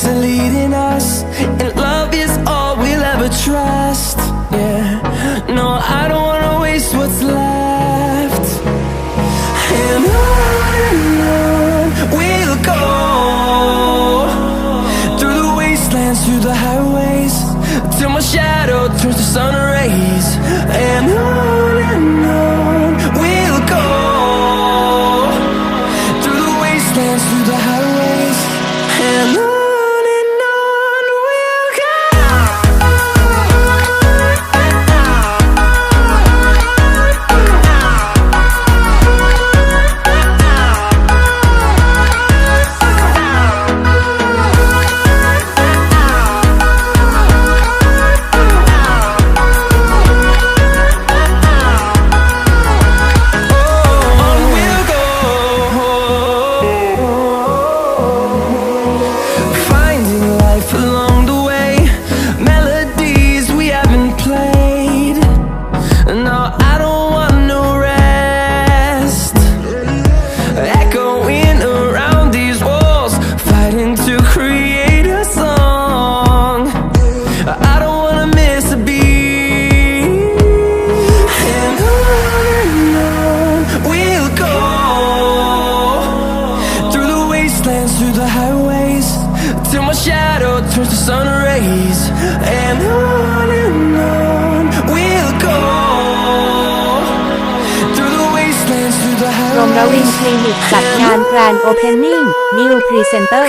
misleading us านแกรนด์โอเพนนิ่ง New Presenter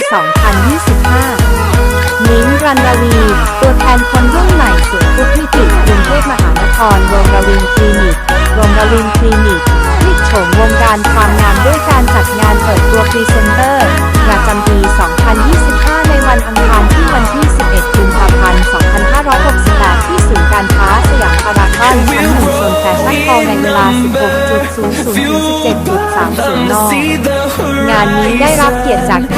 2025มิ้งรันรวี ตัวแทนคนรุ่นใหม่สู่ทุกมิติกรุงเทพมหานครโรงระวินคลินิกโรงระวินคลินิก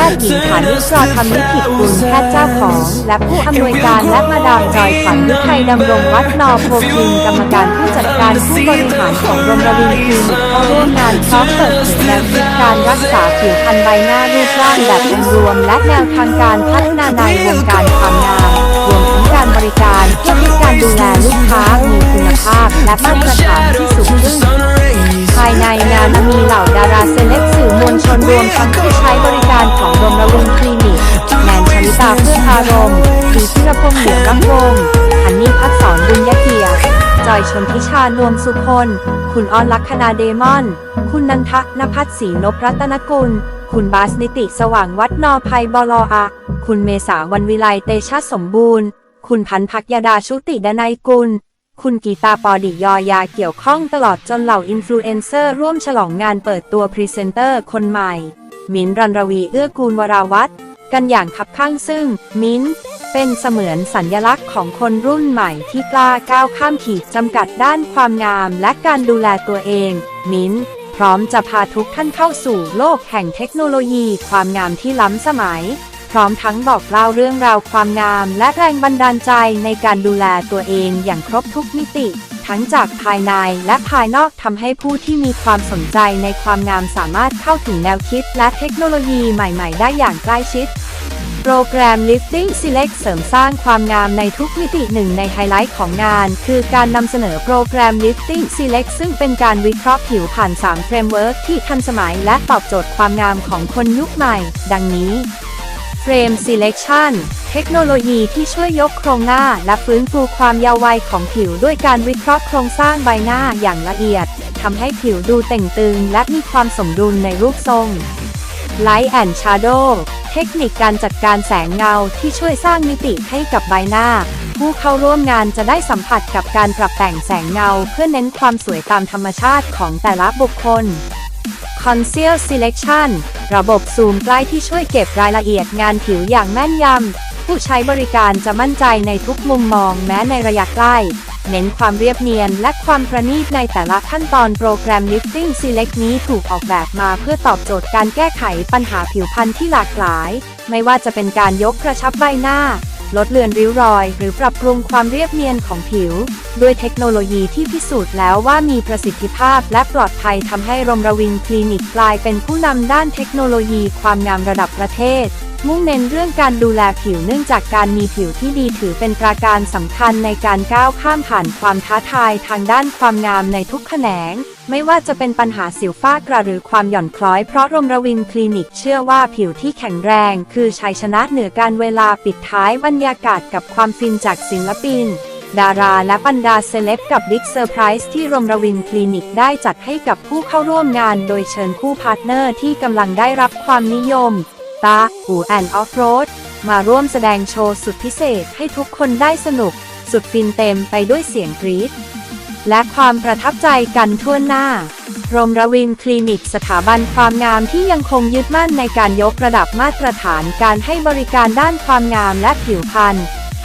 ทย์หญิงฐานิชราธรรมลิขิตกุลแพทย์เจ้าของ และผู้อำนวยการและมาดามจอยขวัญฤทัยดำรงวัฒนอโพคินกรรมการผู้จัดการผู้บริหารของโรงระวินคลินิกเข้าร่วมงานพร้อมเปิดเผยแนวคิดการรักษาผิวพรรณใบหน้ารูปร่างแบบองรวม และแนวทางการพัฒนาในวงการความงามรวมทั้งการบริการเพื่อให้การดูแลลูกค้ามีคุณภาพ และมาตรฐานที่สูงขึ้นายในงานมีเหล่าดาราเซเลบสื่อมวลชนรวมทั้งผู้ใช้บริการของโรงระวินคลินิกแมนชลิตาเพื่ออารมณ์พีพิรพงษ์เหลืองรังวงศ์ฮันนี่พัฒสอนบุญยเกียรติจอยชนทิชานวมสุพลคุณออนลักษณาเดมอน คุณนันทนภัสศรีนพรัตนกุล คุณบาสนิติสว่างวัดนอภัยบลออะคุณเมษาวันวิไลเตชะสมบูรณ์ คุณพันพักยดาชุติดนัยกุล คุณกีตาปอดิยอยาเกี่ยวข้องตลอดจนเหล่าอินฟลูเอนเซอร์ร่วมฉลองงานเปิดตัวพรีเซนเตอร์คนใหม่ มินรันรวีเอื้อกูลวราวัตรกันอย่างคับข้างซึ่ง มินเป็นเสมือนสัญญลักษณ์ของคนรุ่นใหม่ที่กล้าก้าวข้ามขีดจำกัดด้านความงามและการดูแลตัวเอง มินพร้อมจะพาทุกท่านเข้าสู่โลกแห่งเทคโนโลยี ความงามที่ล้ำสมัย พร้อมทั้งบอกเล่าเรื่องราวความงาม และแรงบันดาลใจในการดูแลตัวเองอย่างครบทุกมิติ ทั้งจากภายในและภายนอกทำให้ผู้ที่มีความสนใจในความงามสามารถเข้าถึงแนวคิดและเทคโนโลยีใหม่ ๆ ได้อย่างใกล้ชิดโปรแกรม Lifting Select เสริมสร้างความงามในทุกมิติหนึ่งในไฮไลท์ของงาน คือการนำเสนอโปรแกรม Lifting Select ซึ่งเป็นการวิเคราะห์ผิวผ่าน 3 เฟรมเวิร์กที่ทันสมัยและตอบโจทย์ความงามของคนยุคใหม่ ดังนี้ Frame Selection เทคโนโลยีที่ช่วยยกโครงหน้าและฟื้นฟูความเยาว์วัยของผิวด้วยการวิเคราะห์โครงสร้างใบหน้าอย่างละเอียดทำให้ผิวดูเต่งตึงและมีความสมดุลในรูปทรง Light and Shadow เทคนิคการจัดการแสงเงาที่ช่วยสร้างมิติให้กับใบหน้า ผู้เข้าร่วมงานจะได้สัมผัสกับการปรับแต่งแสงเงา เพื่อเน้นความสวยตามธรรมชาติของแต่ละบุคคล Conceal Selection ระบบซูมใกล้ที่ช่วยเก็บรายละเอียดงานผิวอย่างแม่นยำ ผู้ใช้บริการจะมั่นใจในทุกมุมมองแม้ในระยะใกล้ เน้นความเรียบเนียนและความประณีตในแต่ละขั้นตอนโปรแกรม Lifting Select นี้ถูกออกแบบมาเพื่อตอบโจทย์การแก้ไขปัญหาผิวพรรณที่หลากหลาย ไม่ว่าจะเป็นการยกกระชับใบหน้า ลดเลือนริ้วรอย หรือปรับปรุงความเรียบเนียนของผิว ด้วยเทคโนโลยีที่พิสูจน์แล้วว่ามีประสิทธิภาพและปลอดภัยทำให้รมรวินคลินิกกลายเป็นผู้นำด้านเทคโนโลยีความงามระดับประเทศ มุ่งเน้นเรื่องการดูแลผิวเนื่องจากการมีผิวที่ดีถือเป็นประการสำคัญในการก้าวข้ามผ่านความท้าทายทางด้านความงามในทุกแขนง ไม่ว่าจะเป็นปัญหาสิวฝ้ากระหรือความหย่อนคล้อยเพราะรมรวินคลินิกเชื่อว่าผิวที่แข็งแรง คือชัยชนะเหนือการเวลาปิดท้ายบรรยากาศกับความฟินจากศิลปินดาราและบรรดาเซเลบกับบิ๊กเซอร์ไพรส์ที่รมรวินคลินิกได้จัดให้กับผู้เข้าร่วมงานโดยเชิญคู่พาร์ทเนอร์ที่กำลังได้รับความนิยม ตาหูแอนออฟโรดมาร่วมแสดงโชว์สุดพิเศษให้ทุกคนได้สนุก สุดฟินเต็มไปด้วยเสียงกรี๊ดและความประทับใจกันทั่วหน้ารมระวินคลินิกสถาบันความงามที่ยังคงยึดมั่นในการยกระดับมาตรฐานการให้บริการด้านความงามและผิวพรรณ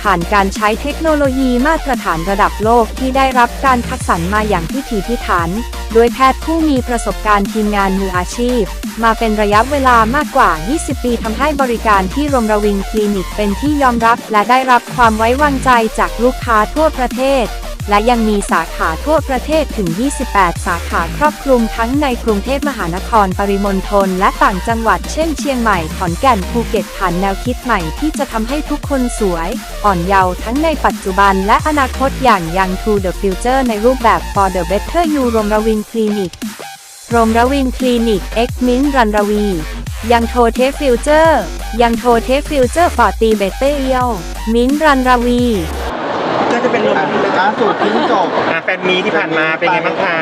ผ่านการใช้เทคโนโลยีมาตรฐานระดับโลกที่ได้รับการคัดสรรมาอย่างพิถีพิถัน โดยแพทย์ผู้มีประสบการณ์ทีมงานมืออาชีพ มาเป็นระยะเวลามากกว่า 20 ปีทำให้บริการที่รมรวิงคลินิกเป็นที่ยอมรับ และได้รับความไว้วางใจจากลูกค้าทั่วประเทศ และยังมีสาขาทั่วประเทศถึง 28 สาขาครอบคลุมทั้งในกรุงเทพมหานครปริมณฑลและต่างจังหวัดเช่นเชียงใหม่ ขอนแก่นภูเก็ตผ่านแนวคิดใหม่ที่จะทำให้ทุกคนสวย อ่อนเยาว์ทั้งในปัจจุบันและอนาคตอย่างยัง To the Future ในรูปแบบ For the Better You รมรวินคลินิกรมรวินคลินิกเอ็กมินรันรวี ยังโทเทฟิวเจอร์ ยังโทเทฟิวเจอร์ฟอร์ตีเบเตเอียว มินรันรวี ก็จะเป็นรถอะล่าสุดเพิ่งจบอะแฟนมีที่ผ่านมาเป็นไงบ้างคะ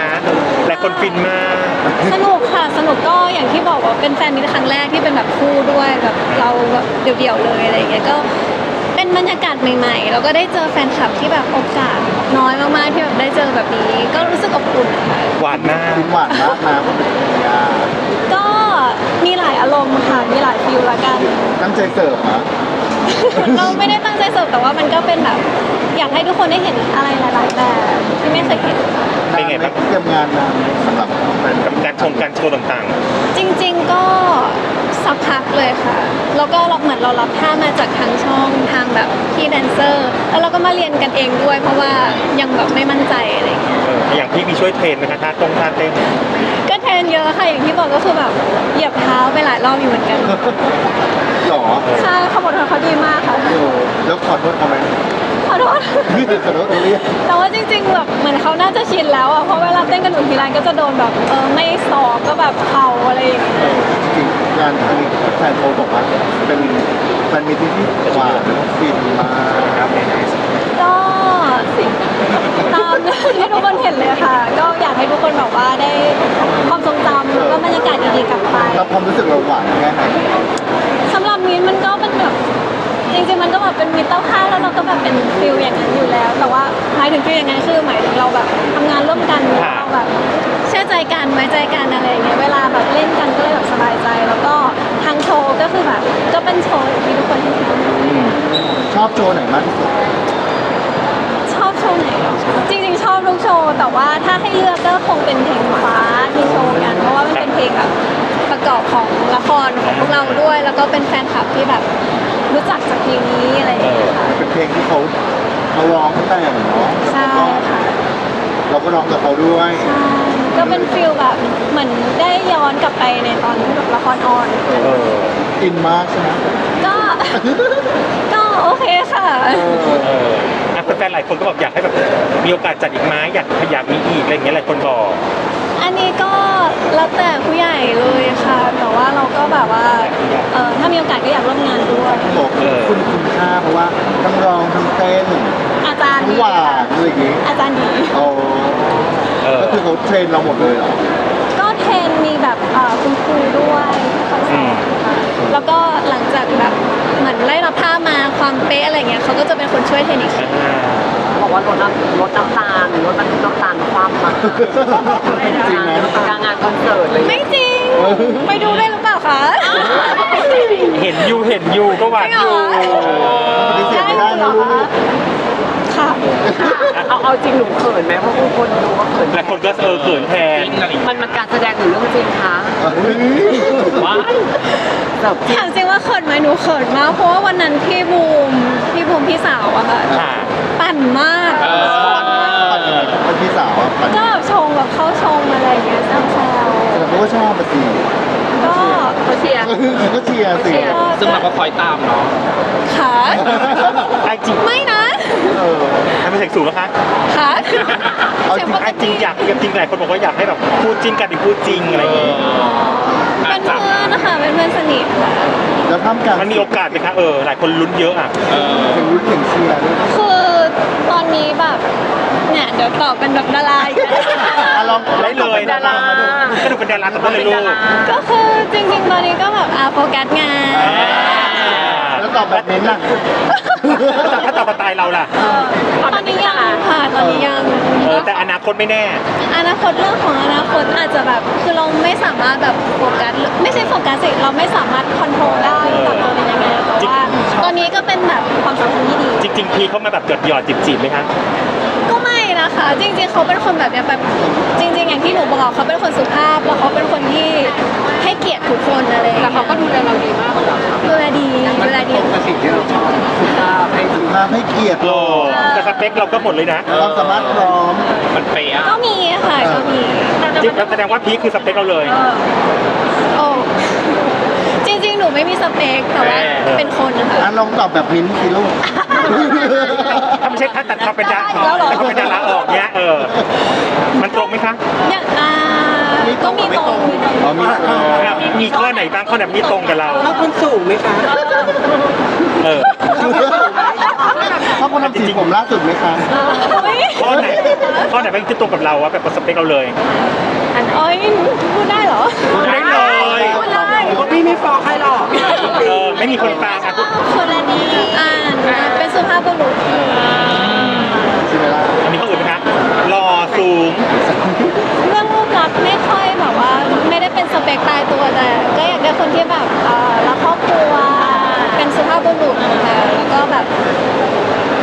หลายคนฟินมาก สนุกค่ะ สนุกก็อย่างที่บอกว่าเป็นแฟนมิตรครั้งแรกที่เป็นแบบคู่ด้วยแบบเราแบบเดี่ยวๆเลยอะไรอย่างเงี้ยก็เป็นบรรยากาศใหม่ๆ แล้วก็ได้เจอแฟนคลับที่แบบโอกาสน้อยมากๆที่แบบได้เจอแบบนี้ ก็รู้สึกอบอุ่นค่ะหวานมากฟินหวานมากนะมันเป็นยังไงอะก็มีหลายอารมณ์ค่ะมีหลายฟิลละกันตั้งใจเสิร์ฟนะ เราไม่ได้ตั้งใจเสิร์ฟแต่ว่ามันก็เป็นแบบอยากให้ทุกคนได้เห็นอะไรหลายๆแบบที่ไม่เคยเห็น เป็นไงบ้าง เตรียมงานนานไหมสำหรับแฟนกับการชมการโชว์ต่างจริงๆก็สักพักเลยค่ะ แล้วก็เราเหมือนเรารับท่ามาจากทางช่องทางแบบพี่แดนเซอร์ แล้วเราก็มาเรียนกันเองด้วย เพราะว่ายังแบบไม่มั่นใจอะไรอย่างเงี้ย ๆเอออย่างพี่มีช่วยเทรนไหมคะท่าตรงท่าเต้น ก็เทรนเยอะค่ะอย่างที่บอกก็คือแบบเหยียบเท้าไปหลายรอบอยู่เหมือนกันหรอใช่เขาบอกว่าเขาดีมากค่ะโอ้แล้วขอโทษเขาไหมขอโทษขอโทษเขาเรียกแต่ว่าจริงๆแบบเหมือนเขาน่าจะชินแล้วอะเพราะเวลาเต้นกันหนูทีไรก็จะโดนแบบเออไม่สอกก็แบบเข่าอะไรอย่างเงี้ยจริงงานครั้งนี้แฟนโทรบอกว่าเป็นแฟนมีที่ที่หวานฟินมากก็ ตามที่ทุกคนเห็นเลยค่ะ ก็อยากให้ทุกคนแบบว่าได้ความทรงจำแล้วก็บรรยากาศดีๆกลับไปแล้วความรู้สึกเราหวานแค่ไหนสำหรับมิ้นท์มันก็เป็นแบบจริงๆมันก็แบบเป็นมิตรภาพแล้วเราก็แบบเป็นฟิลอย่างนั้นอยู่แล้ว แต่ว่าหมายถึงฟิลอย่างนั้นคือหมายถึงเราแบบทำงานร่วมกันเราแบบเชื่อใจกันไว้ใจกันอะไรอย่างเงี้ยเวลาแบบเล่นกันก็เลยแบบสบายใจ แล้วก็ทางโชว์ก็คือแบบก็เป็นโชว์อย่างที่ทุกคนเห็น ชอบโชว์ไหนมากที่สุด ชอบโชว์ไหนเหรอจริงๆ ชอบทุกโชว์ แต่ว่าถ้าให้เลือกก็คงเป็นเพลงฟ้าที่โชว์กัน เพราะว่ามันเป็นเพลงแบบประกอบของละครของพวกเราด้วย แล้วก็เป็นแฟนคลับที่แบบรู้จักจากเพลงนี้อะไรอย่างเงี้ยค่ะเป็นเพลงที่เขาเขาร้องตั้งแต่เนาะใช่ค่ะเราก็ร้องกับเขาด้วยใช่ก็เป็นฟิลแบบเหมือนได้ย้อนกลับไปในตอนที่แบบละครออน เอออินมากใช่ไหมก็ ก็ โอเคค่ะเออเอออะแฟนๆหลายคนก็แบบอยากให้แบบมีโอกาสจัดอีกไหมอยากอยากมีอีกอะไรอย่างเงี้ยหลายคนบอกอันนี้ก็แล้วแต่ผู้ใหญ่เลยค่ะ แต่ว่าเราก็แบบว่าเออถ้ามีโอกาสก็อยากร่วมงานด้วย บอกคุณคุณค่าเพราะว่าทั้งร้องทั้งเต้นอาจารย์ทั้งดีหวาค่ะนอะไรอย่างงี้อาจารย์ดี โอ้เออก็คือเขาเทรนเราหมดเลยเหรอก็ เทรนมีแบบเอ่อคุณครูด้วยเขาสอนค่ะแล้วก็หลังจากแบบเหมือนไล่รับท่ามาความเป๊ะอะไรเงี้ยเขาก็จะเป็นคนช่วยเทรนอีกทีอ่าบอกว่าลดน้ำลดน้ำตาลลดบรรทุกน้ำตาลความมาจริงไหม กลางงานคอนเสิร์ตเลยไม่จริง ไปดูได้หรือเปล่าคะเห็นอยู่เห็นอยู่ก็หวานอยู่จริงเหรอปฏิเสธไม่ได้นะลูกค่ะค่ะ เอาเอาจริงหนูเขินไหมเพราะบางคนดูว่าเขินหลายคนก็เออเขินแทนมันมันการแสดงหรือเรื่องจริงคะว้ายแบบถามจริงว่าเขินไหมหนูเขินมากเพราะว่าวันนั้นพี่บูมพี่บูมพี่สาวอะค่ะค่ะปั่นมากปันเป็นพี่สาวอะปันก็แบบชงแบบเข้าชงอะไรอย่างเงี้ยแซวแต่เขาก็ชอบไปสิๆก็เขาเชียร์ก็เชียร์สิซึ่งเราก็คอยตามเนาะขาไอจริงไม่นะเออทำเป็นเสียงสูงนะคะขาเอาจริงสียปไอกจริงอยากจริงหลายคนบอกว่าอยากให้แบบพูดจริงกันอีกพูดจริงอะไรอย่างงี้เป็นเพื่อนนะคะเป็นเพื่อนสนิทค่ะแล้วท่ามกลางมันมีโอกาสไหมคะเออหลายคนลุ้นเยอะอะเออถึงรุ่นถึงเชียร์ด้วยคือตอนนี้แบบเนี่ยเดี๋ยวตอบเป็นแบบดาราอีกแล้วอะลองได้เลยนะก็ดูเป็นดาราแต่ก็เลยลูกก็คือจริง ๆ ตอนนี้ก็แบบอาโฟกัสงานแล้ว ตอบแบบนี้น่ะถ้าตอบสไตล์เราล่ะ ตอนนี้ยังค่ะตอนนี้ยังเออแต่อนาคตไม่แน่ อนาคตเรื่องของอนาคตอาจจะแบบคือเราไม่สามารถแบบโฟกัสไม่ใช่โฟกัสสิเราไม่สามารถคอนโทรลได้ว่าเราเป็นยังไงแต่ว่าตอนนี้ก็เป็นแบบความสัมพันธ์ที่ดี จริง ๆ พี่เขามาแบบหยอดหยอดจีบจีบๆไหมคะก็ไม่นะคะ จริงๆ เขาเป็นคนแบบเนี้ยแบบจริง ๆ อย่างที่หนูบอกเขาเป็นคนสุภาพแล้วเขาเป็นคนที่ให้ เกียรติทุกคนอะไรอย่างแต่เงี้ยเขาก็ดูแลเราดีมากเลยอะดูแลดีดูแลดีเป็นสิ่งที่เราชอบให้ดูมาให้เกียรติโอ้แต่สเปคเราก็หมดเลยนะ ความสามารถพร้อม มันเป๊ะก็มีค่ะก็มีจริงๆแสดงว่าพีคคือสเปคเราเลย โอ้จริงๆ หนูไม่มีสเปคแต่ว่าเป็นคนนะคะอะลองตอบแบบมิ้นท์สิลูก ถ้าไม่ใช่ถ้าตัดความเป็นดาราถ้าเป็นดาราออกเนี้ยเออ มันตรงไหมคะ อย่างอ่า ก็มีตรงมีตรงอ๋อมีเออครับมีข้อไหนบ้างข้อไหนไม่ตรงกับเราถ้าคนสูงไหมคะเออเขาคนทำสีผมล่าสุดไหมคะเฮ้ยข้อไหนข้อไหนบ้างที่ตรงกับเราอะแบบสเปคเราเลยโอ้ยพูดได้เหรอได้เลยพูดได้ก็พี่ไม่ฟ้องใครหรอกเออไม่มีคนฟังอะคนละดีอ่านเป็นสุภาพบุรุษ ใช่ไหมล่ะ มีข้ออื่นไหมคะหล่อสูง เรื่องรูปลักษณ์ไม่ค่อยแบบว่า ไม่ได้เป็นสเปคตายตัวแต่ก็อยากได้คนที่แบบเอ่อรักครอบครัว เป็นสุภาพบุรุษนะคะแล้วก็แบบ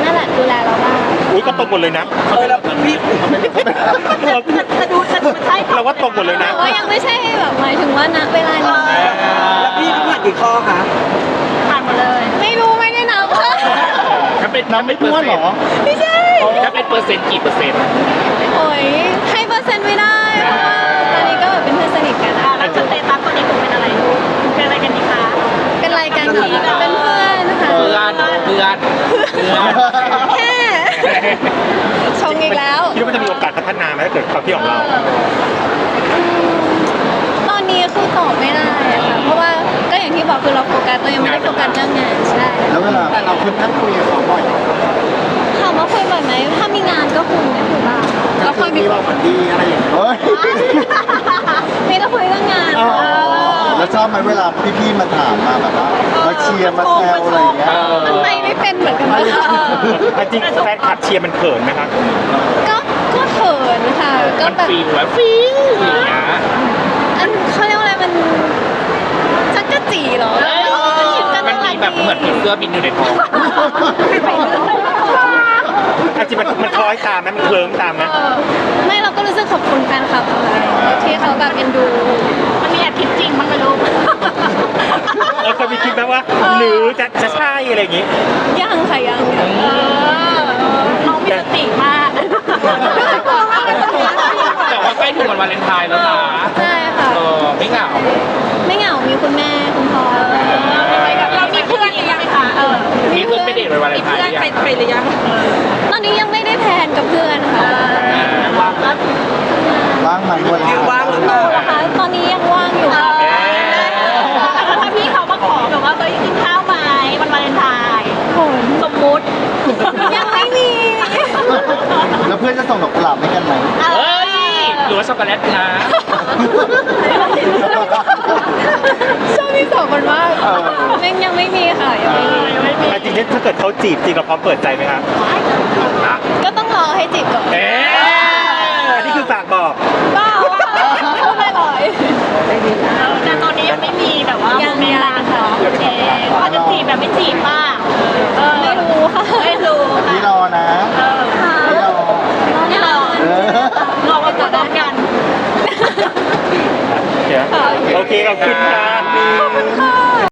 นั่นแหละดูแลเราบ้าง อุ้ ยก็ตรงหมดเลยนะเออแล้วพี่เออจะดูจะใช่เราว่าตรงหมดเลยนะแต่ว่ายังไม่ใช่แบบหมายถึงว่าณเวลานี้แล้วพี่ผ่านกี่ข้อคะผ่านหมดเลย ไม่รู้ไม่ได้นับค่ะถ้าเป็นน้ำไม่พ้วนเหรอไม่ใช่ถ้าเป็นเปอร์เซ็นต์กี่เปอร์เซ็นต์โอ้ยให้เปอร์เซ็นต์ไม่ได้เพราะว่าตอนนี้ก็แบบเป็นเพื่อนสนิทกันอะแล้วสเตตัสตอนนี้คุณเป็นอะไรเป็นอะไรกันดีคะเป็นอะไรกันดีเป็นเพื่อนนะคะเพื่อนเพื่อนเพื่อนแค่ ชงอีกแล้ว คิดว่ามันจะมีโอกาสพัฒนาไหมถ้าเกิดความคิดของเรา ตอนนี้คือตอบไม่ได้อะค่ะ เพราะว่าก็อย่างที่บอกคือเราโฟกัสเรายังไม่ได้โฟกัสเรื่องงานใช่แล้วเวลาแต่เราคุณนั่งคุยกับเขาบ่อยถามว่าคุยบ่อยไหมถ้ามีงานก็คุยไม่คุยบ้างก็คุยมีว่าฝันดีอะไรอย่างเงี้ยเฮ้ย มีก็คุยเรื่องงาน อ๋อแล้ว ชอบไหมเวลาพี่ๆมาถามมาแบบว่ามาเชียร์มาแซวอะไรอย่างเงี้ยมันไม่ไม่เป็นเหมือนกันนะคะจริงๆแฟนคลับเชียร์มันเขินไหมครับก็ก็เขินค่ะก็มันแบบฟีลแบบฟิวอย่างเงี้ยอันเขาเรียกว่าอะไรมันจักกะจีเหรอมันมีแบบเหมือนผีเสื้อบินอยู่ในท้องจริงๆมันมันคล้อยตามไหมมันเคลิ้มตามไหมเออไม่เราก็รู้สึกขอบคุณแฟนคลับอะไรที่เขาแบบเอ็นดูมันมีแอบ คิดจริงมันไม่รู้เออเคยมีคิดไหมว่า หรือจะจะใช่อะไรอย่างงี้ ยังค่ะยังยังน้องมีสติมากแต่ว่าใกล้ถึงวันวาเลนไทน์แล้วนะใช่ค่ะ เออไม่เหงาไม่เหงา มีคุณแม่คุณพ่อเรามีเพื่อนหรือยังคะเออมีเพื่อนไม่เดทวันวาเลนไทน์หรือยังไปหรือยังตอนนี้ยังไม่ได้แพลนกับเพื่อนค่ะว่างไหมเวลาว่างหรือเปหล่านูนะคะตอนนี้ยังว่างอยู่ค่ะถ้าพี่เขามาขอแบบว่าเฮ้ยกินข้าวไหมวันวาเลนไทน์สมมุติ ยังไม่มี แล้วเพื่อนจะส่งดอกกุหลาบให้กันไหมเฮ้ยหรือว่าช็อกโกแลตนะชอบพี่สองคนมากแม่งยังไม่มีค่ะยังไม่มียังไม่มีจริงๆถ้าเกิดเขาจีบจริงเราพร้อมเปิดใจไหมครับก็ต้องรอให้จีบก่อน แต่ไม่จีบป้าเออไม่รู้ค่ะไม่รู้ค่ะพี่รอนะไม่รอรอนกิดพร้อมกันโอเคขอบคุณคขอบคุณค่ะ